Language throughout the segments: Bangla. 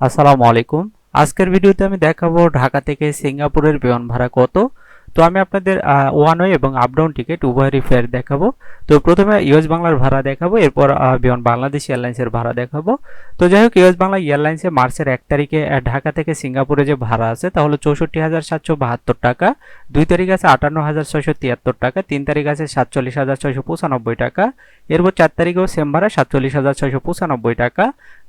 আসসালামু আলাইকুম। আজকের ভিডিওতে আমি দেখাবো ঢাকা থেকে সিঙ্গাপুরের বিমান ভাড়া কত। তো আমি আপনাদের ওয়ান ওয়ে এবং আপ ডাউন টিকিট উভয়েরই ফেয়ার দেখাবো। তো প্রথমে ইউএস বাংলার ভাড়া দেখাবো, এরপর বিমান বাংলাদেশ এয়ারলাইন্সের ভাড়া দেখাবো। তো যাই হোক ইউএস বাংলা এয়ারলাইন্সে মার্চের এক তারিখে ঢাকা থেকে সিঙ্গাপুরে যে ভাড়া আছে তাহলে চৌষট্টি হাজার সাতশো বাহাত্তর টাকা। দুই তারিখ আছে আটান্ন হাজার ছয়শো তিয়াত্তর টাকা, তিন তারিখ আছে সাতচল্লিশ হাজার ছয়শো পঁচানব্বই টাকা। এরপর চার তারিখেও সেম ভাড়া, সাতচল্লিশ হাজার ছয়শো পঁচানব্বই টাকা।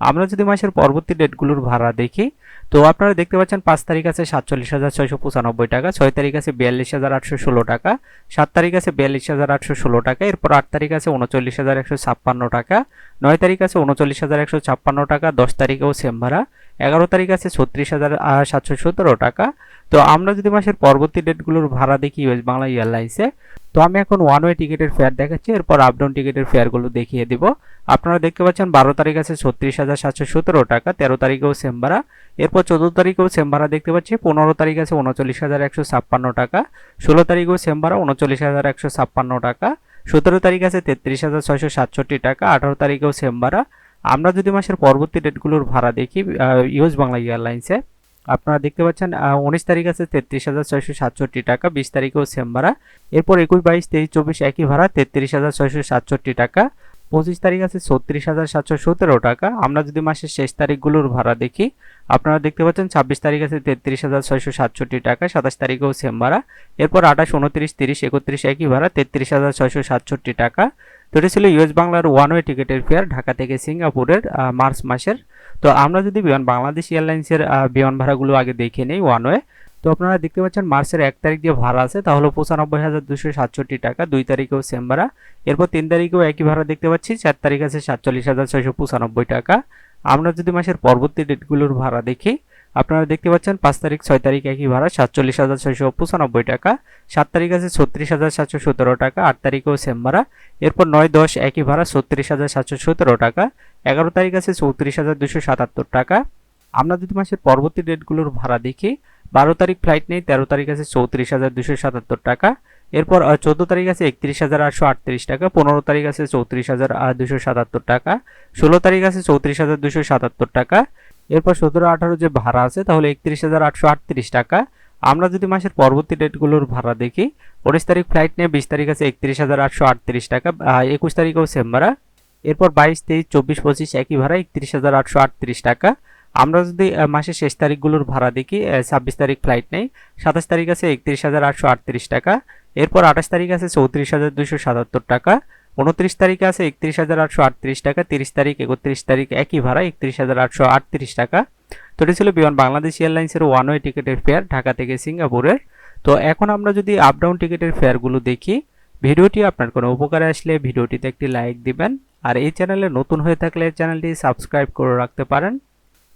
আমরা যদি মাসের পরবর্তী ডেটগুলোর ভাড়া দেখি, তো আপনারা দেখতে পাচ্ছেন পাঁচ তারিখ আছে সাতচল্লিশ হাজার ছয়শো পঁচানব্বই টাকা, ছয় তারিখ আছে বিয়াল্লিশ হাজার আটশো ষোলো টাকা, সাত তারিখ আছে বিয়াল্লিশ হাজার আটশো ষোলো টাকা, এরপর আট তারিখ আছে উনচল্লিশ হাজার একশো ছাপ্পান্ন টাকা, নয় তারিখ আছে উনচল্লিশ হাজার একশো ছাপ্পান্ন টাকা, দশ তারিখেও সেম ভাড়া, এগারো তারিখ আছে ছত্রিশ হাজার সাতশো সতেরো টাকা। তো আমরা যদি মাসের পরবর্তী ডেটগুলোর ভাড়া দেখি বাংলা এয়ারলাইন্সে তো আমি এখন ওয়ান ওয়ে টিকিটের ফেয়ার দেখাচ্ছি, এরপর আপ ডাউন টিকিটের ফেয়ারগুলো দেখিয়ে দিব। আপনারা দেখতে পাচ্ছেন বারো তারিখ আছে ছত্রিশ হাজার সাতশো সতেরো টাকা, তেরো তারিখেও সেম ভাড়া। এরপর চোদ্দ তারিখেও সেম ভাড়া দেখতে পাচ্ছি, পনেরো তারিখ আছে উনচল্লিশ হাজার একশো ছাপ্পান্ন টাকা, ষোলো তারিখেও সেম ভাড়া উনচল্লিশ হাজার একশো ছাপ্পান্ন টাকা, সতেরো তারিখ আছে তেত্রিশ হাজার ছয়শো সাতষট্টি টাকা, আঠারো তারিখেও সেম ভাড়া। আমরা যদি মাসের পরবর্তী ডেটগুলোর ভাড়া দেখি ইউএস বাংলা এয়ারলাইন্সে আপনারা দেখতে পাচ্ছেন উনিশ তারিখ আছে তেত্রিশ হাজার ছয়শো সাতষট্টি টাকা, বিশ তারিখেও সেম ভাড়া। এরপর একুশ, বাইশ, তেইশ, চব্বিশ একই ভাড়া, তেত্রিশ হাজার ছয়শো সাতষট্টি টাকা। পঁচিশ তারিখ আছে ছত্রিশ হাজার সাতশো সতেরো টাকা। আমরা যদি মাসের শেষ তারিখগুলোর ভাড়া দেখি, আপনারা দেখতে পাচ্ছেন ছাব্বিশ তারিখ আছে তেত্রিশ হাজার ছয়শো সাতষট্টি টাকা, সাতাশ তারিখেও সেম ভাড়া। এরপর আঠাশ, উনত্রিশ, তিরিশ, একত্রিশ একই ভাড়া, তেত্রিশ হাজার ছয়শো সাতষট্টি টাকা। তো এটা ছিল ইউএস বাংলার ওয়ান ওয়ে টিকিটের ফেয়ার ঢাকা থেকে সিঙ্গাপুরের মার্চ মাসের। তো আমরা যদি বিমান, বাংলাদেশ এয়ারলাইন্সের বিমান ভাড়াগুলো আগে দেখে নিই ওয়ান ওয়ে তো আপনারা দেখতে পাচ্ছেন মার্চের এক তারিখ যে ভাড়া আছে, তাহলে পঁচানব্বই হাজার দুশো সাতষট্টি টাকা, দুই তারিখেও সেম ভাড়া। এরপর তিন তারিখেও একই ভাড়া দেখতে পাচ্ছি, চার তারিখ আছে সাতচল্লিশ হাজার ছয়শো পঁচানব্বই টাকা। আমরা যদি মাসের পরবর্তী ডেটগুলোর ভাড়া দেখি, আপনারা দেখতে পাচ্ছেন পাঁচ তারিখ, ছয় তারিখ একই ভাড়া, সাতচল্লিশ হাজার ছয়শো পঁচানব্বই টাকা। সাত তারিখ আছে ছত্রিশ হাজার সাতশো সতেরো টাকা, আট তারিখেও সেম ভাড়া। এরপর নয় দশ একই ভাড়া, ছত্রিশ হাজার সাতশো সতেরো টাকা। এগারো তারিখ আছে চৌত্রিশ হাজার দুশো সাতাত্তর টাকা। আমরা যদি মাসের পরবর্তী ডেটগুলোর ভাড়া দেখি বারো তারিখ ফ্লাইট নেই, তেরো তারিখ আছে চৌত্রিশ হাজার দুশো সাতাত্তর টাকা। এরপর চোদ্দ তারিখ আছে একত্রিশ হাজার আটশো আটত্রিশ টাকা, পনেরো তারিখ আছে চৌত্রিশ হাজার দুশো সাতাত্তর টাকা, ষোলো তারিখ আছে চৌত্রিশ হাজার দুশো সাতাত্তর টাকা। এরপর সতেরো আঠারো যে ভাড়া আছে, তাহলে একত্রিশ হাজার আটশো আটত্রিশ টাকা। আমরা যদি মাসের পরবর্তী ডেটগুলোর ভাড়া দেখি উনিশ তারিখ ফ্লাইট নিয়ে বিশ তারিখ আছে একত্রিশ হাজার আটশো আটত্রিশ টাকা একুশ তারিখেও সেম ভাড়া। এরপর বাইশ, তেইশ, চব্বিশ, পঁচিশ একই ভাড়া, একত্রিশ হাজার আটশো আটত্রিশ টাকা। আমরা যদি মাসের শেষ তারিখগুলোর ভাড়া দেখি ছাব্বিশ তারিখ ফ্লাইট নেই, সাতাশ তারিখ আছে একত্রিশ হাজার আটশো আটত্রিশ টাকা, এরপর আঠাশ তারিখ আছে চৌত্রিশ হাজার দুশো সাতাত্তর টাকা, উনত্রিশ তারিখে আছে একত্রিশ হাজার আটশো আটত্রিশ টাকা, তিরিশ তারিখ একত্রিশ তারিখ একই ভাড়া, একত্রিশ হাজার আটশো আটত্রিশ টাকা। তো এটি ছিল বিমান বাংলাদেশ এয়ারলাইন্সের ওয়ান ওয়ে টিকিটের ফেয়ার ঢাকা থেকে সিঙ্গাপুরের। তো এখন আমরা যদি আপ ডাউন টিকিটের ফেয়ারগুলো দেখি, ভিডিওটি আপনার কোনো উপকারে আসলে ভিডিওটিতে একটি লাইক দিবেন, আর এই চ্যানেলে নতুন হয়ে থাকলে চ্যানেলটি সাবস্ক্রাইব করে রাখতে পারেন।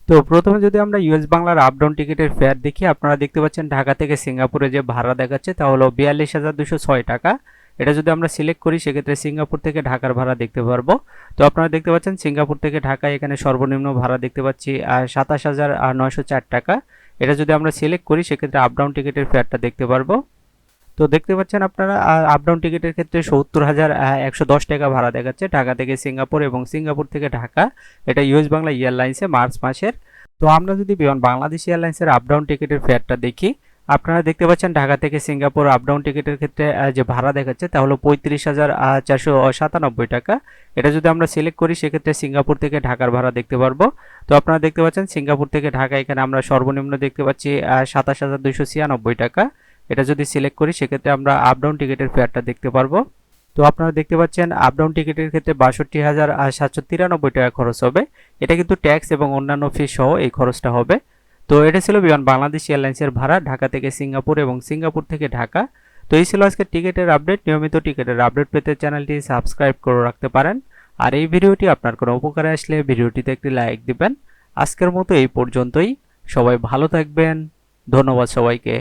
তো প্রথমে যদি আমরা ইউএস বাংলার আপ ডাউন টিকিটের ফেয়ার দেখি, আপনারা দেখতে পাচ্ছেন ঢাকা থেকে সিঙ্গাপুরে যে ভাড়া দেখাচ্ছে, তা হলো বিয়াল্লিশ হাজার দুশো ছয় টাকা। এটা যদি আমরা সিলেক্ট করি, সেক্ষেত্রে সিঙ্গাপুর থেকে ঢাকার ভাড়া দেখতে পারব। তো আপনারা দেখতে পাচ্ছেন সিঙ্গাপুর থেকে ঢাকা এখানে সর্বনিম্ন ভাড়া দেখতে পাচ্ছি সাতাশ হাজার নয়শো চার টাকা। এটা যদি আমরা সিলেক্ট করি, সেক্ষেত্রে আপ ডাউন টিকিটের ফেয়ারটা দেখতে পারব। তো দেখতে পাচ্ছেন আপনারা আপডাউন টিকিটের ক্ষেত্রে সত্তর হাজার একশো দশ টাকা ভাড়া দেখাচ্ছে ঢাকা থেকে সিঙ্গাপুর এবং সিঙ্গাপুর থেকে ঢাকা। এটা ইউএস বাংলা এয়ারলাইন্সে মার্চ মাসের। তো আমরা যদি বিমান, বাংলাদেশ এয়ারলাইন্সের আপ ডাউন টিকিটের ফেয়ারটা দেখি, আপনারা দেখতে পাচ্ছেন ঢাকা থেকে সিঙ্গাপুর আপ ডাউন টিকিটের ক্ষেত্রে যে ভাড়া দেখাচ্ছে তা হলো পঁয়ত্রিশ হাজার চারশো সাতানব্বই টাকা। এটা যদি আমরা সিলেক্ট করি, সেক্ষেত্রে সিঙ্গাপুর থেকে ঢাকার ভাড়া দেখতে পারব। তো আপনারা দেখতে পাচ্ছেন সিঙ্গাপুর থেকে ঢাকা, এখানে আমরা সর্বনিম্ন দেখতে পাচ্ছি সাতাশ হাজার দুইশো ছিয়ানব্বই টাকা। এটা যদি সিলেক্ট করি, সেক্ষেত্রে আমরা আপ ডাউন টিকিটের ফেয়ারটা দেখতে পারব। তো আপনারা দেখতে পাচ্ছেন আপ ডাউন টিকিটের ক্ষেত্রে বাষট্টি হাজার সাতশো তিরানব্বই টাকা খরচ হবে। এটা কিন্তু ট্যাক্স এবং অন্যান্য ফি সহ এই খরচটা হবে। তো এটা ছিল বিমান বাংলাদেশ এয়ারলাইন্সের ভাড়া, ঢাকা থেকে সিঙ্গাপুর এবং সিঙ্গাপুর থেকে ঢাকা। তো এই ছিল আজকে টিকিটের আপডেট নিয়মিত টিকিটের আপডেট পেতে চ্যানেলটি সাবস্ক্রাইব করে রাখতে পারেন। আর এই ভিডিওটি আপনার কোনো উপকারে আসলে ভিডিওটিতে একটি লাইক দিবেন। আজকের মতো এই পর্যন্তই। সবাই ভালো থাকবেন। ধন্যবাদ সবাইকে।